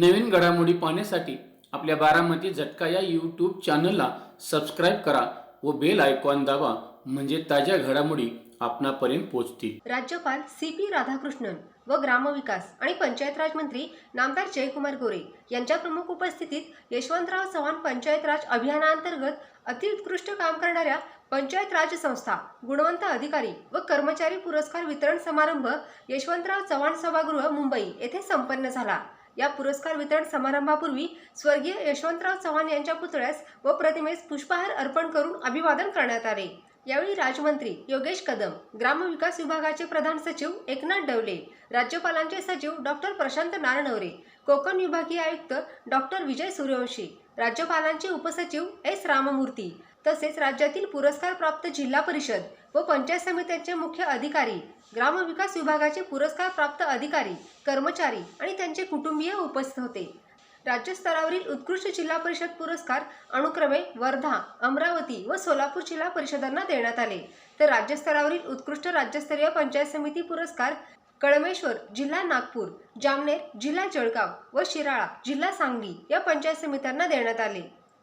नवीन घडामोडी पाहण्यासाठी आपल्या बारामती झटका या यूट्यूब चॅनलला सबस्क्राईब करा व बेल आयकॉन दाबा म्हणजे ताज्या घडामोडी आपणापर्यंत पोहोचतील. राज्यपाल सी पी राधाकृष्णन व ग्रामविकास आणि पंचायत राज मंत्री नामदार जयकुमार गोरे यांच्या प्रमुख उपस्थितीत यशवंतराव चव्हाण पंचायत राज अभियानाअंतर्गत अतिउत्कृष्ट काम करणाऱ्या पंचायत राज संस्था गुणवंत अधिकारी व कर्मचारी पुरस्कार वितरण समारंभ यशवंतराव चव्हाण सभागृह मुंबई येथे संपन्न झाला. या पुरस्कार वितरण समारंभापूर्वी स्वर्गीय यशवंतराव चव्हाण यांच्या पुतळ्यास व प्रतिमेस पुष्पहार अर्पण करून अभिवादन करण्यात आले. यावेळी राजमंत्री योगेश कदम ग्रामविकास विभागाचे प्रधान सचिव एकनाथ डवले राज्यपालांचे सचिव डॉक्टर प्रशांत नारनवरे कोकण विभागीय आयुक्त डॉक्टर विजय सूर्यवंशी राज्यपालांचे उपसचिव एस. राममूर्ती तसेच राज्यातील पुरस्कार प्राप्त जिल्हा परिषद व पंचायत समित्यांचे मुख्य अधिकारी ग्रामविकास विभागाचे पुरस्कार प्राप्त अधिकारी कर्मचारी आणि त्यांचे कुटुंबीय उपस्थित होते. राज्यस्तरावरील उत्कृष्ट जिल्हा परिषद पुरस्कार अनुक्रमे वर्धा अमरावती व सोलापूर जिल्हा परिषदांना देण्यात आले. तर राज्यस्तरावरील उत्कृष्ट राज्यस्तरीय पंचायत समिती पुरस्कार कळमेश्वर जिल्हा नागपूर जामनेर जिल्हा जळगाव व शिराळा जिल्हा सांगली या पंचायत समित्यांना देण्यात आले.